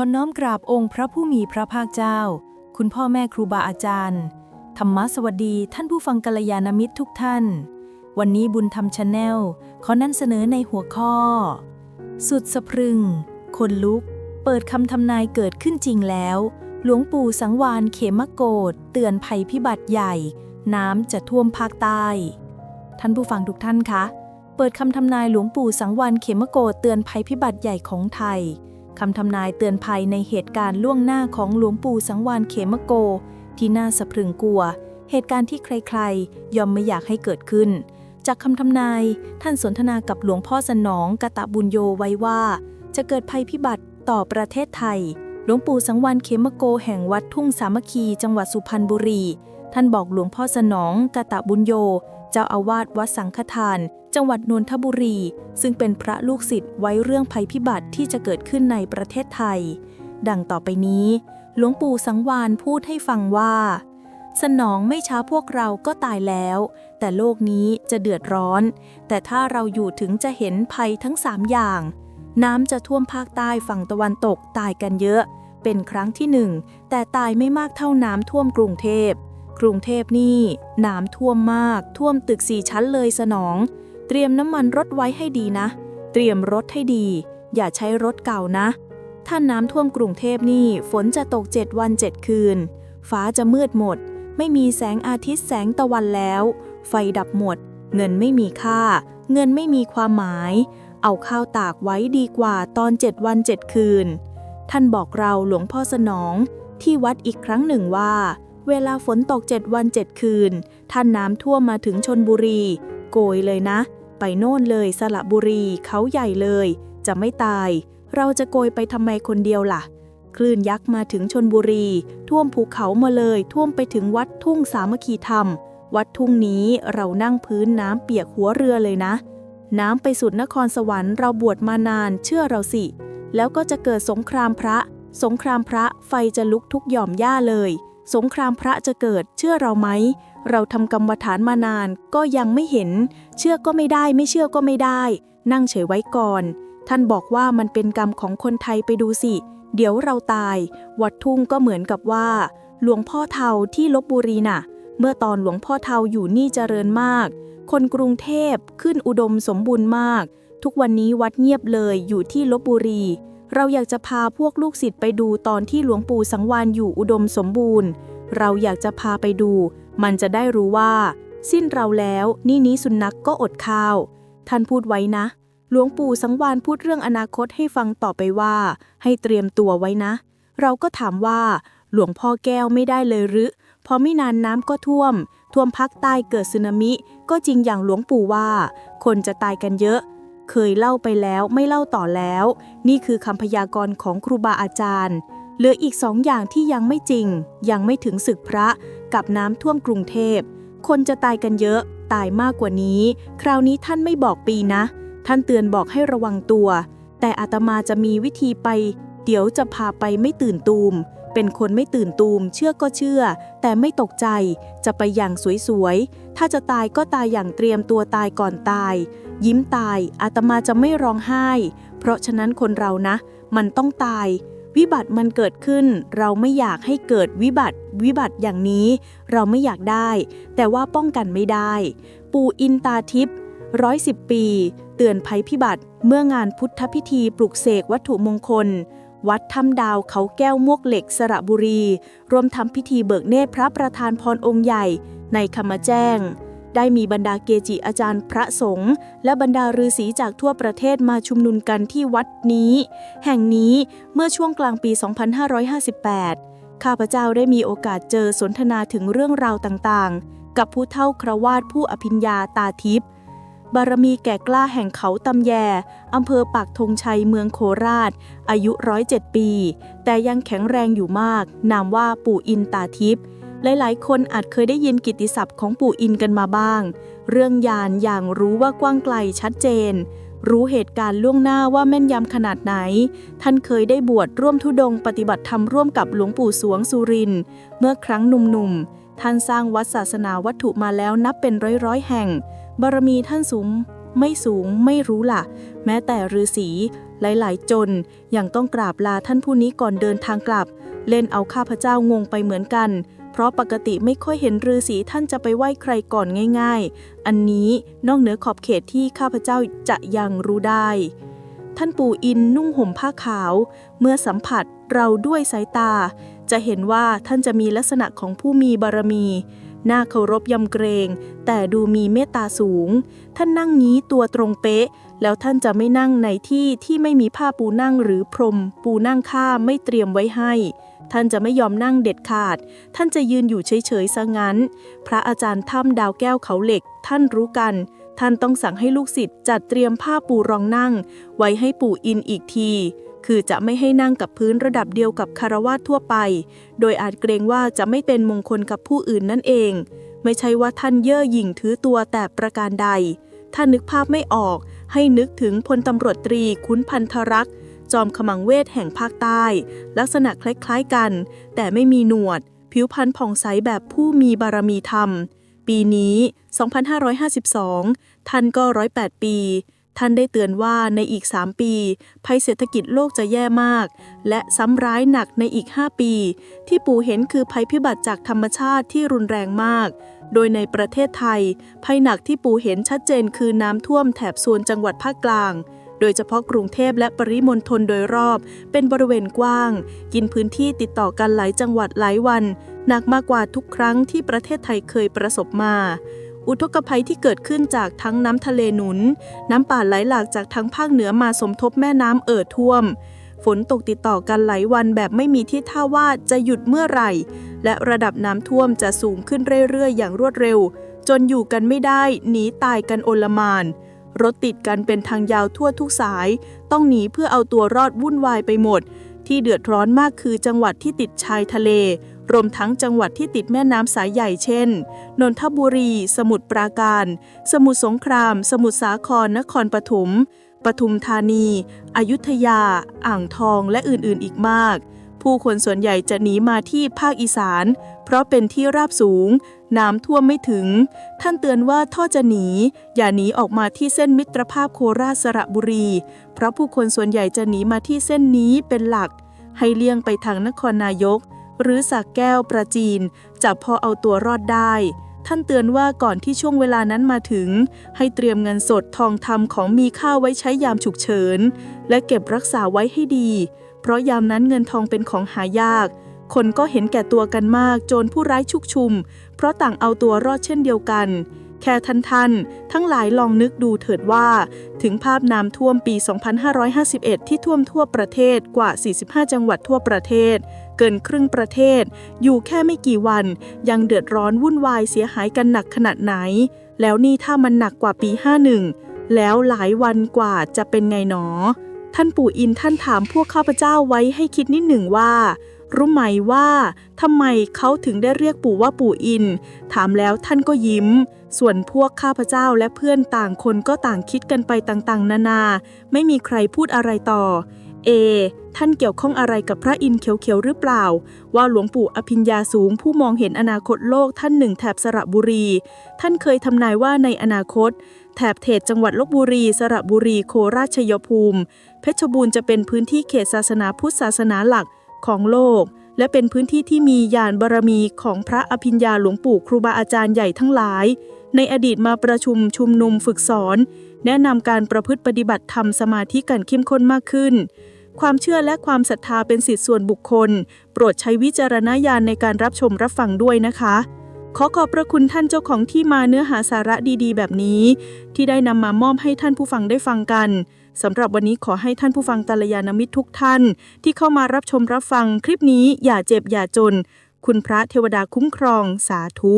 อน้อมกราบองค์พระผู้มีพระภาคเจ้า คุณพ่อแม่ครูบาอาจารย์ ธรรมะสวัสดีท่านผู้ฟังกัลยาณมิตรทุกท่าน วันนี้บุญธรรมชาแนลขอนำเสนอในหัวข้อ สุดสะพรึง คนลุก เปิดคำทำนายเกิดขึ้นจริงแล้ว หลวงปู่สังวานเขมโกดเตือนภัยพิบัติใหญ่ น้ำจะท่วมภาคใต้ ท่านผู้ฟังทุกท่านคะ เปิดคำทำนายหลวงปู่สังวานเขมโกดเตือนภัยพิบัติใหญ่ของไทย คำทำนายเตือนภัยในเหตุการณ์ล่วงหน้าของหลวงปู่สังวานเขมโก ที่น่าสะพรึงกลัว เหตุการณ์ที่ใครๆ ยอมไม่อยากให้เกิดขึ้น จากคำทำนาย ท่านสนทนากับหลวงพ่อสนองกะตะบุญโยไว้ว่า จะเกิดภัยพิบัติต่อประเทศไทย หลวงปู่สังวานเขมโกแห่งวัดทุ่งสามัคคี จังหวัดสุพรรณบุรี ท่านบอกหลวงพ่อสนองกะตะบุญโย เจ้าอาวาสวัดสังฆทาน จังหวัดนนทบุรี ซึ่งเป็นพระลูกศิษย์ไว้เรื่องภัยพิบัติที่จะเกิดขึ้นในประเทศไทย ดังต่อไปนี้ หลวงปู่สังวานพูดให้ฟังว่า สนองไม่ช้าพวกเราก็ตายแล้ว แต่โลกนี้จะเดือดร้อน แต่ถ้าเราอยู่ถึงจะเห็นภัยทั้งสามอย่าง น้ำจะท่วมภาคใต้ฝั่งตะวันตกตายกันเยอะ เป็นครั้งที่หนึ่งแต่ตายไม่มากเท่าน้ำท่วมกรุงเทพกรุงเทพนี่น้ำท่วมมากท่วมตึกสี่ชั้นเลยสนอง เตรียมน้ำมันรถไว้ให้ดีนะ เตรียมรถให้ดี อย่าใช้รถเก่านะ ถ้าน้ำท่วมกรุงเทพนี่ฝนจะตก 7 วัน 7 คืน ฟ้าจะมืดหมด ไม่มีแสงอาทิตย์แสงตะวันแล้ว ไฟดับหมด เงินไม่มีค่า เงินไม่มีความหมาย เอาข้าวตากไว้ดีกว่าตอน 7 วัน 7 คืน ท่านบอกเราหลวงพ่อสนอง ที่วัดอีกครั้งหนึ่งว่า เวลาฝนตก 7 วัน 7 คืน ท่านน้ำท่วมมาถึงชนบุรี โกยเลยนะ ไปโน่นเลยสระบุรีเขาใหญ่เลย จะไม่ตาย เราจะโกยไปทำไมคนเดียวล่ะ คลื่นยักษ์มาถึงชนบุรี ท่วมภูเขามาเลย ท่วมไปถึงวัดทุ่งสามัคคีธรรม วัดทุ่งนี้เรานั่งพื้นน้ำเปียกหัวเรือเลยนะ น้ำไปสุดนครสวรรค์เราบวชมานานเชื่อเราสิ แล้วก็จะเกิดสงครามพระ สงครามพระไฟจะลุกทุกหย่อมหญ้าเลย สงครามพระจะเกิดเชื่อเราไหม เราทำกรรมฐานมานานก็ยังไม่เห็น เชื่อก็ไม่ได้ไม่เชื่อก็ไม่ได้ นั่งเฉยไว้ก่อน ท่านบอกว่ามันเป็นกรรมของคนไทยไปดูสิ เดี๋ยวเราตาย วัดทุ่งก็เหมือนกับว่า หลวงพ่อเทาที่ลบบุรีน่ะ เมื่อตอนหลวงพ่อเทาอยู่นี่เจริญมาก คนกรุงเทพขึ้นอุดมสมบูรณ์มาก ทุกวันนี้วัดเงียบเลยอยู่ที่ลบบุรี เราอยากจะพาพวกลูกศิษย์ไปดูตอนที่หลวงปู่สังวานอยู่อุดมสมบูรณ์ เราอยากจะพาไปดู มันจะได้รู้ว่า สิ้นเราแล้วนี่นี้สุนัขกก็อดข้าว ท่านพูดไว้นะ หลวงปู่สังวานพูดเรื่องอนาคตให้ฟังต่อไปว่า ให้เตรียมตัวไว้นะ เราก็ถามว่า หลวงพ่อแก้วไม่ได้เลยหรือพอไม่นานน้ำก็ท่วม ท่วมภาคใต้เกิดสึนามิ ก็จริงอย่างหลวงปู่ว่า คนจะตายกันเยอะ เคยเล่าไปแล้วไม่เล่าต่อแล้ว นี่คือคำพยากรณ์ของครูบาอาจารย์ เหลืออีกสองอย่างที่ยังไม่จริง ยังไม่ถึงศึกพระกับน้ำท่วมกรุงเทพ คนจะตายกันเยอะ ตายมากกว่านี้ คราวนี้ท่านไม่บอกปีนะ ท่านเตือนบอกให้ระวังตัว แต่อาตมาจะมีวิธีไป เดี๋ยวจะพาไปไม่ตื่นตูม เป็นคนไม่ตื่นตูม เชื่อก็เชื่อ แต่ไม่ตกใจ จะไปอย่างสวยๆ ถ้าจะตายก็ตายอย่างเตรียมตัวตายก่อนตาย ยิ้มตายอาตมาจะไม่ร้องไห้ เพราะฉะนั้นคนเรานะ มันต้องตาย วิบัติมันเกิดขึ้น เราไม่อยากให้เกิดวิบัติ วิบัติอย่างนี้ เราไม่อยากได้ แต่ว่าป้องกันไม่ได้ ปู่อินตาทิพย์ร้อยสิบปี เตือนภัยพิบัติ เมื่องานพุทธพิธีปลุกเสกวัตถุมงคล วัดถ้ำดาวเขาแก้วมวกเหล็กสระบุรี รวมทำพิธีเบิกเนตรพระประธานพรองค์ใหญ่ ในคำแจ้ง ได้มีบรรดาเกจิอาจารย์พระสงฆ์และบรรดาฤาษีจากทั่วประเทศมาชุมนุมกันที่วัดนี้ แห่งนี้เมื่อช่วงกลางปี 2558 ข้าพเจ้าได้มีโอกาสเจอสนทนาถึงเรื่องราวต่างๆ กับผู้เท่าครวาดผู้อภิญญาตาทิพย์บารมีแก่กล้าแห่งเขาตำแยอำเภอปากธงชัยเมืองโคราช อายุร้อยเจ็ดปี แต่ยังแข็งแรงอยู่มาก นามว่าปู่อินตาทิพย์ หลายๆ คนอาจเคยได้ยินกิติศัพท์ของปู่อินกันมาบ้าง เรื่องยานอย่างรู้ว่ากว้างไกลชัดเจน รู้เหตุการณ์ล่วงหน้าว่าแม่นยำขนาดไหน ท่านเคยได้บวชร่วมทุดงปฏิบัติธรรมร่วมกับหลวงปู่สวงสุริน เมื่อครั้งหนุ่มๆ ท่านสร้างวัดศาสนาวัตถุมาแล้วนับเป็นร้อยๆ แห่ง บารมีท่านสูงไม่สูงไม่รู้ล่ะ แม้แต่ฤาษีหลายๆ จนยังต้องกราบลาท่านผู้นี้ก่อนเดินทางกลับ เล่นเอาข้าพเจ้างงไปเหมือนกัน เพราะปกติไม่ค่อยเห็นฤาษีท่านจะไปไหว้ใครก่อนง่าย ๆ อันนี้นอกเหนือขอบเขตที่ข้าพเจ้าจะยังรู้ได้ ท่านปู่อินนุ่งห่มผ้าขาว เมื่อสัมผัสเราด้วยสายตา จะเห็นว่าท่านจะมีลักษณะของผู้มีบารมีน่าเคารพยำเกรง แต่ดูมีเมตตาสูง ท่านนั่งงี้ตัวตรงเป๊ะ แล้วท่านจะไม่นั่งในที่ที่ไม่มีผ้าปูนั่งหรือพรม ปูนั่งข้าไม่เตรียมไว้ให้ ท่านจะไม่ยอมนั่งเด็ดขาด ท่านจะยืนอยู่เฉยๆซะงั้น พระอาจารย์ถ้ำดาวแก้วเขาเหล็ก ท่านรู้กัน ท่านต้องสั่งให้ลูกศิษย์จัดเตรียมผ้าปูรองนั่ง ไว้ให้ปู่อินอีกที คือจะไม่ให้นั่งกับพื้นระดับเดียวกับคารวาสทั่วไป โดยอาจเกรงว่าจะไม่เป็นมงคลกับผู้อื่นนั่นเอง ไม่ใช่ว่าท่านเย่อหยิ่งถือตัวแต่ประการใดถ้านึกภาพไม่ออก ให้นึกถึงพลตำรวจตรีคุ้นพันธรักษ์ จอมขมังเวทแห่งภาคใต้ ลักษณะคล้ายๆกัน แต่ไม่มีหนวด ผิวพรรณผ่องใสแบบผู้มีบารมีธรรม ปีนี้ 2552 ท่านก็ร้อยแปดปี ท่านได้เตือนว่าในอีก 3 ปี ภัยเศรษฐกิจโลกจะแย่มาก และซ้ำร้ายหนักในอีก 5 ปี ที่ปู่เห็นคือภัยพิบัติจากธรรมชาติที่รุนแรงมากโดยในประเทศไทย ภัยหนักที่ปู่เห็นชัดเจนคือน้ำท่วมแถบโซนจังหวัดภาคกลาง โดยเฉพาะกรุงเทพและปริมณฑลโดยรอบ เป็นบริเวณกว้าง กินพื้นที่ติดต่อกันหลายจังหวัดหลายวัน หนักมากกว่าทุกครั้งที่ประเทศไทยเคยประสบมา อุทกภัยที่เกิดขึ้นจากทั้งน้ำทะเลหนุน น้ำป่าไหลหลากจากทั้งภาคเหนือมาสมทบแม่น้ำเอ่อท่วม ฝนตกติดต่อกันหลายวันแบบไม่มีที่ท่าว่าจะหยุดเมื่อไหร่ และระดับน้ำท่วมจะสูงขึ้นเรื่อยๆ อย่างรวดเร็ว จนอยู่กันไม่ได้หนีตายกันโอลมาน รถติดกันเป็นทางยาวทั่วทุกสาย ต้องหนีเพื่อเอาตัวรอดวุ่นวายไปหมด ที่เดือดร้อนมากคือจังหวัดที่ติดชายทะเล รวมทั้งจังหวัดที่ติดแม่น้ำสายใหญ่เช่น นนทบุรี สมุทรปราการ สมุทรสงคราม สมุทรสาคร นครปฐม ปทุมธานี อยุธยา อ่างทอง และอื่นๆ อีกมาก ผู้คนส่วนใหญ่จะหนีมาที่ภาคอีสาน เพราะเป็นที่ราบสูง น้ำท่วมไม่ถึง ท่านเตือนว่าถ้าจะหนี อย่าหนีออกมาที่เส้นมิตรภาพโคราชสระบุรี เพราะผู้คนส่วนใหญ่จะหนีมาที่เส้นนี้เป็นหลัก ให้เลี่ยงไปทางนครนายก หรือสักแก้วประจีนจะพอเอาตัวรอดได้ ท่านเตือนว่าก่อนที่ช่วงเวลานั้นมาถึง ให้เตรียมเงินสดทองคำของมีค่าไว้ใช้ยามฉุกเฉิน และเก็บรักษาไว้ให้ดี เพราะยามนั้นเงินทองเป็นของหายาก คนก็เห็นแก่ตัวกันมากโจรผู้ร้ายชุกชุม เพราะต่างเอาตัวรอดเช่นเดียวกัน แค่ท่านท่านทั้งหลายลองนึกดูเถิดว่า ถึงภาพน้ำท่วมปี 2551 ที่ท่วมทั่วประเทศกว่า 45 จังหวัดทั่วประเทศ เกินครึ่งประเทศ อยู่แค่ไม่กี่วัน ยังเดือดร้อนวุ่นวายเสียหายกันหนักขนาดไหน แล้วนี่ถ้ามันหนักกว่าปี 51 แล้วหลายวันกว่าจะเป็นไงหนอท่านปู่อินท่านถามพวกข้าพเจ้าไว้ให้คิดนิดหนึ่งว่า รู้ไหมว่าทำไมเขาถึงได้เรียกปู่ว่าปู่อิน ถามแล้วท่านก็ยิ้ม ส่วนพวกข้าพเจ้าและเพื่อนต่างคนก็ต่างคิดกันไปต่างๆ นานา ไม่มีใครพูดอะไรต่อ เอ ท่านเกี่ยวข้องอะไรกับพระอินเขียวๆหรือเปล่า ว่าหลวงปู่อภิญญาสูงผู้มองเห็นอนาคตโลกท่านหนึ่งแถบสระบุรี ท่านเคยทำนายว่าในอนาคต แถบเขตจังหวัดลบบุรี สระบุรี โคราชชัยภูมิ เพชรบูรณ์จะเป็นพื้นที่เขตศาสนาพุทธศาสนาหลัก ของโลก และเป็นพื้นที่ที่มียานบารมีของพระอภิญญาหลวงปู่ครูบาอาจารย์ใหญ่ทั้งหลาย ในอดีตมาประชุมชุมนุมฝึกสอน แนะนำการประพฤติปฏิบัติธรรมสมาธิกันเข้มข้นมากขึ้น ความเชื่อและความศรัทธาเป็นสิทธิส่วนบุคคล โปรดใช้วิจารณญาณในการรับชมรับฟังด้วยนะคะขอขอบพระคุณท่านเจ้าของที่มาเนื้อหาสาระดีๆ แบบนี้ ที่ได้นำมามอบให้ท่านผู้ฟังได้ฟังกัน สำหรับวันนี้ขอให้ท่านผู้ฟังกัลยาณมิตรทุกท่าน ที่เข้ามารับชมรับฟังคลิปนี้อย่าเจ็บอย่าจน คุณพระเทวดาคุ้มครองสาธุ